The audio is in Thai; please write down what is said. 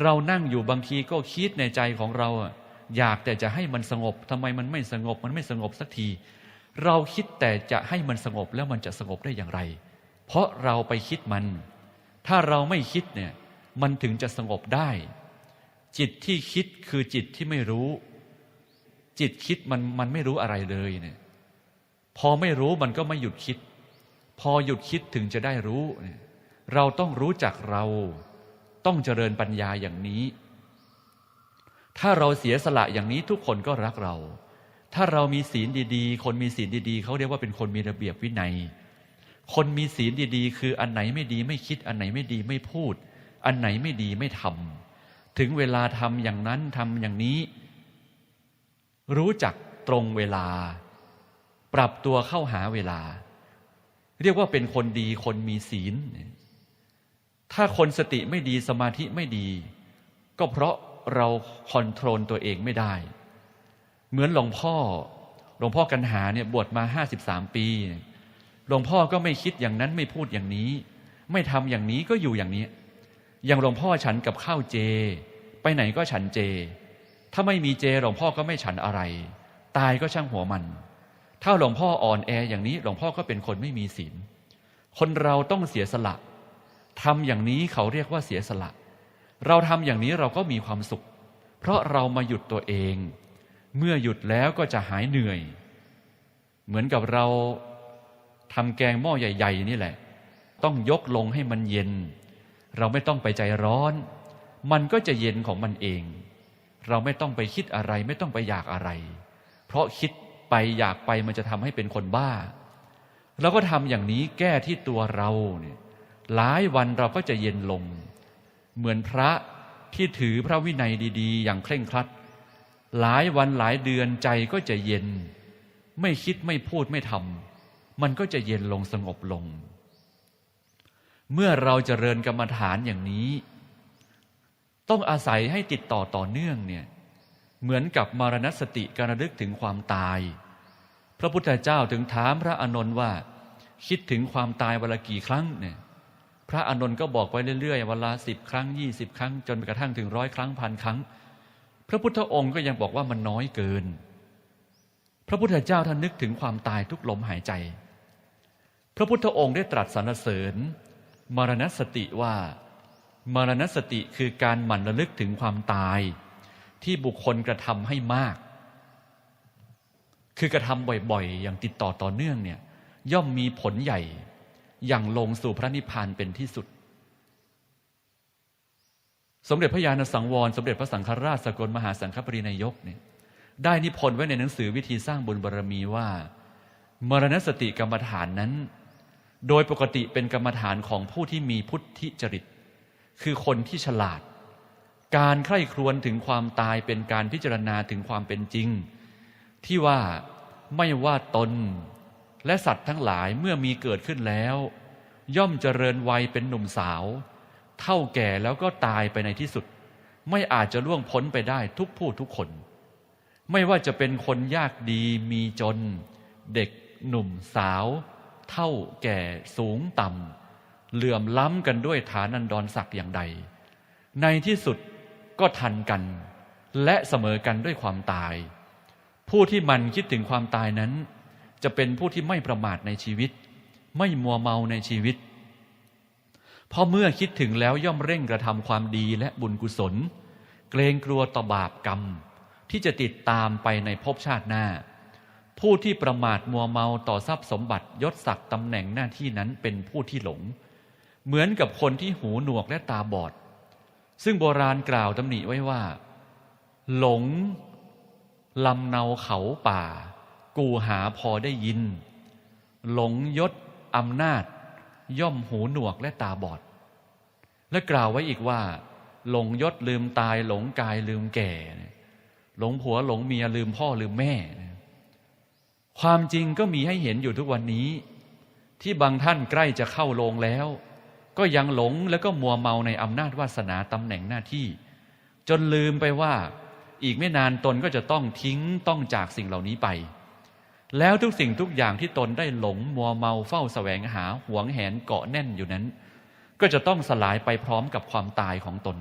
เรานั่งอยู่บางทีก็คิดในใจของเราอยากแต่จะให้มันสงบทำไมมันไม่สงบมันไม่สงบสักที เราคิดแต่จะให้มันสงบแล้วมันจะสงบได้อย่างไร เพราะเราไปคิดมัน ถ้าเราไม่คิดเนี่ยมันถึงจะสงบได้ จิตที่คิดคือจิตที่ไม่รู้ จิตคิดมันมันไม่รู้อะไรเลยเนี่ยพอไม่รู้มันก็ไม่หยุดคิด พอหยุดคิดถึงจะได้รู้เเราต้องรู้จักเรา ต้องเจริญปัญญาอย่างนี้ ถ้าเราเสียสละอย่างนี้ทุกคนก็รักเรา ถ้าเรามีศีลดีๆ คนมีศีลดีๆ เขาเรียกว่าเป็นคนมีระเบียบวินัย คนมีศีลดีๆ คืออันไหนไม่ดีไม่คิด อันไหนไม่ดีไม่พูด อันไหนไม่ดีไม่ทำ ถึงเวลาทำอย่างนั้นทำอย่างนี้ รู้จักตรงเวลา ปรับตัวเข้าหาเวลา เรียกว่าเป็นคนดีคนมีศีล ถ้าคนสติไม่ดีสมาธิไม่ดี ก็เพราะเราคอนโทรลตัวเองไม่ได้ เหมือนหลวงพ่อ หลวงพ่อกันหาเนี่ยบวชมาห้าสิบสามปี หลวงพ่อก็ไม่คิดอย่างนั้นไม่พูดอย่างนี้ ไม่ทำอย่างนี้ก็อยู่อย่างนี้ อย่างหลวงพ่อฉันกับข้าวเจ ไปไหนก็ฉันเจ ถ้าไม่มีเจหลวงพ่อก็ไม่ฉันอะไร ตายก็ช่างหัวมัน ถ้าหลวงพ่ออ่อนแออย่างนี้ หลวงพ่อก็เป็นคนไม่มีศีล คนเราต้องเสียสละ ทำอย่างนี้เขาเรียกว่าเสียสละ เราทำอย่างนี้เราก็มีความสุข เพราะเรามาหยุดตัวเอง เมื่อหยุดแล้วก็จะหายเหนื่อย เหมือนกับเราทำแกงหม้อใหญ่ ๆ นี่แหละ ต้องยกลงให้มันเย็น เราไม่ต้องไปใจร้อน มันก็จะเย็นของมันเอง เราไม่ต้องไปคิดอะไรไม่ต้องไปอยากอะไร เพราะคิดไปอยากไปมันจะทำให้เป็นคนบ้าเราก็ทำอย่างนี้แก้ที่ตัวเราเนี่ย หลายวันเราก็จะเย็นลง เหมือนพระที่ถือพระวินัยดี ๆ อย่างเคร่งครัด หลายวันหลายเดือนใจก็จะเย็น ไม่คิดไม่พูดไม่ทำมันก็จะเย็นลงสงบลง เมื่อเราจเจริญกรรมฐานอย่างนี้ ต้องอาศัยให้ติดต่อต่อเนื่องเนี่ยเหมือนกับมรณสติการระลึกถึงความตาย พระพุทธเจ้าถึงถามพระอานนท์ว่า คิดถึงความตายวันละกี่ครั้งเนี่ย พระอานนท์ก็บอกไปเรื่อยๆวันละสิบครั้งยี่สิบครั้ง จนกระทั่งถึงร้อยครั้งพันครั้ง พระพุทธองค์ก็ยังบอกว่ามันน้อยเกิน พระพุทธเจ้าท่านนึกถึงความตายทุกลมหายใจ พระพุทธองค์ได้ตรัสสรรเสริญ มรณสติว่ามรณสติคือการหมั่นระลึกถึงความตาย ที่บุคคลกระทำให้มาก คือกระทำบ่อยๆ อย่างติดต่อต่อเนื่องเนี่ยย่อมมีผลใหญ่ อย่างลงสู่พระนิพพานเป็นที่สุด สมเด็จพระญาณสังวร สมเด็จพระสังฆราชสกลมหาสังฆปรินายกเนี่ยได้นิพนธ์ไว้ในหนังสือวิธีสร้างบุญบารรมีว่า มรณสติกรรมฐานนั้น โดยปกติเป็นกรรมฐานของผู้ที่มีพุทธิจริต คือคนที่ฉลาด การใคร่ครวญถึงความตายเป็นการพิจารณาถึงความเป็นจริง ที่ว่าไม่ว่าตน และสัตว์ทั้งหลายเมื่อมีเกิดขึ้นแล้ว ย่อมเจริญวัยเป็นหนุ่มสาว เท่าแก่แล้วก็ตายไปในที่สุด ไม่อาจจะล่วงพ้นไปได้ทุกผู้ทุกคน ไม่ว่าจะเป็นคนยากดีมีจน เด็กหนุ่มสาว เท่าแก่สูงต่ำเหลื่อมล้ำกันด้วยฐานันดรศักดิ์อย่างใด ในที่สุดก็ทันกัน และเสมอกันด้วยความตาย ผู้ที่มันคิดถึงความตายนั้น จะเป็นผู้ที่ไม่ประมาทในชีวิต ไม่มัวเมาในชีวิต เพราะเมื่อคิดถึงแล้วย่อมเร่งกระทำความดีและบุญกุศล เกรงกลัวต่อบาปกรรม ที่จะติดตามไปในภพชาติหน้า ผู้ที่ประมาทมัวเมาต่อทรัพย์สมบัติยศศักดิ์ตำแหน่งหน้าที่นั้นเป็นผู้ที่หลง เหมือนกับคนที่หูหนวกและตาบอด ซึ่งโบราณกล่าวตำหนิไว้ว่า หลงลำเนาเขาป่า กูหาพอได้ยิน หลงยศอำนาจ ย่อมหูหนวกและตาบอด และกล่าวไว้อีกว่า หลงยศลืมตาย หลงกายลืมแก่ หลงผัวหลงเมียลืมพ่อลืมแม่ ความจริงก็มีให้เห็นอยู่ทุกวันนี้ ที่บางท่านใกล้จะเข้าโรงแล้ว ก็ยังหลงแล้วก็มัวเมาในอำนาจวาสนาตำแหน่งหน้าที่ จนลืมไปว่า อีกไม่นานตนก็จะต้องทิ้งต้องจากสิ่งเหล่านี้ไป แล้วทุกสิ่งทุกอย่างที่ตนได้หลงมัวเมาเฝ้าแสวงหาหวงแหนเกาะแน่นอยู่นั้น ก็จะต้องสลายไปพร้อมกับความตายของตน